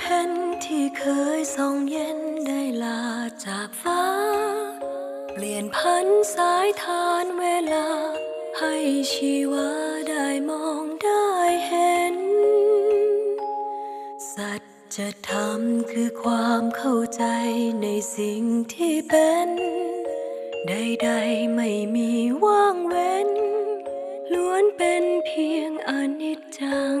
เพ็ญที่เคยส่องเย็นได้ลาจากฟ้า เปลี่ยนพันสายทานเวลา ให้ชีวาได้มองได้เห็น สัจธรรมคือความเข้าใจในสิ่งที่เป็นใดๆไม่มีว่างเว้น ล้วนเป็นเพียงอนิจจัง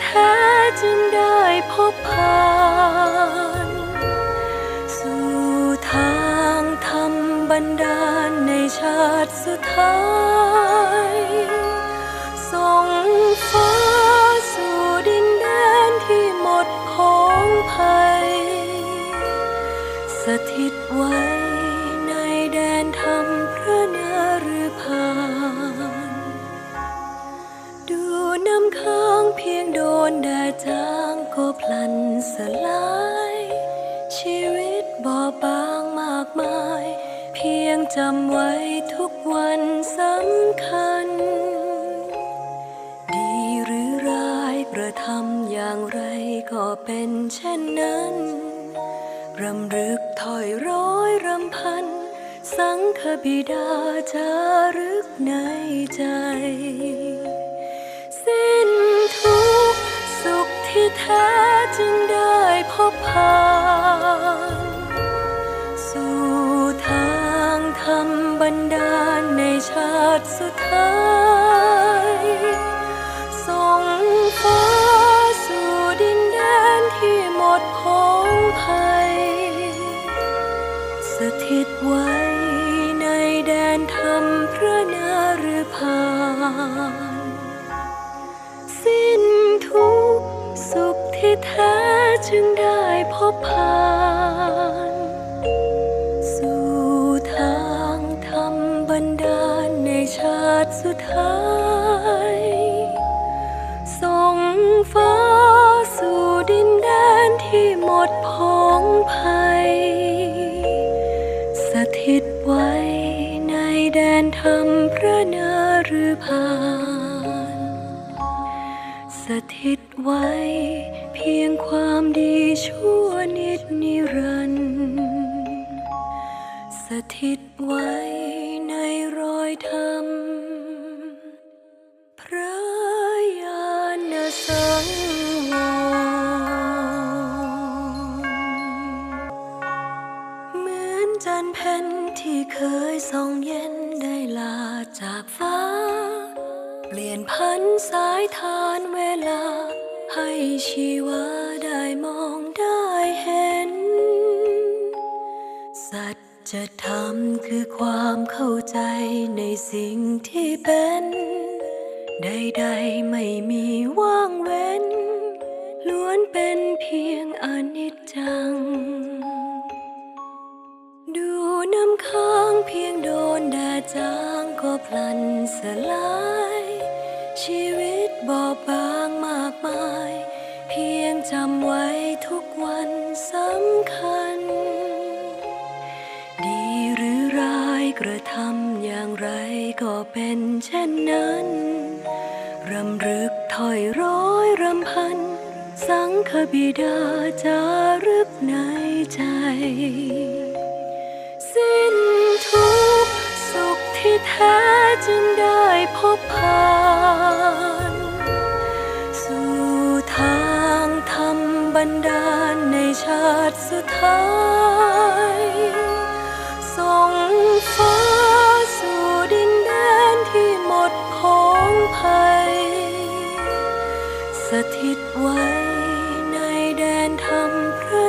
แท้จึงได้พบผ่านสู่ทางธรรมบันดาลในชาติสุดท้ายส่งฟ้าสู่ดินแดนที่หมดของภัย สถิตไว้ บอบบางมากมาย เพียงจำไว้ทุกวันสำคัญ ดีหรือร้ายกระทำอย่างไรก็เป็นเช่นนั้นรำลึกถอยร้อยรำพัน สังฆบิดาจารึกในใจ สิ้นทุกสุขที่แท้จึง นดาลในชาติสุดท้ายส่งฟ้าสู่ดินแดนที่หมดของภัย สถิตไว้ในแดนธรรมพระนฤพานสิ้นทุกสุขที่แท้จึงได้พบผ่าน นดาลในชาติสุดท้ายส่งฟ้าสู่ดินแดนที่หมดพองภัย สถิตไว้ในแดนธรรมพระนฤพานสถิตไว้เพียงความดีชั่วนิดนิรันดร์สถิตไว้ จากฟ้า เปลี่ยนพันสายทานเวลา ให้ชีวาได้มองได้เห็น สัจธรรมคือความเข้าใจในสิ่งที่เป็นใดๆไม่มีว่างเว้น ล้วนเป็นเพียงอนิจจัง จำไว้ทุกวันสำคัญ ดีหรือร้ายกระทำอย่างไรก็เป็นเช่นนั้น รำลึกถอยร้อยรำพัน สังฆบิดาจารึกในใจ สิ้นทุกสุขที่แท้จึงได้พบผ่า บันดาลในชาติสุดท้ายส่งฟ้าสู่ดินแดนที่หมดของภัย สถิต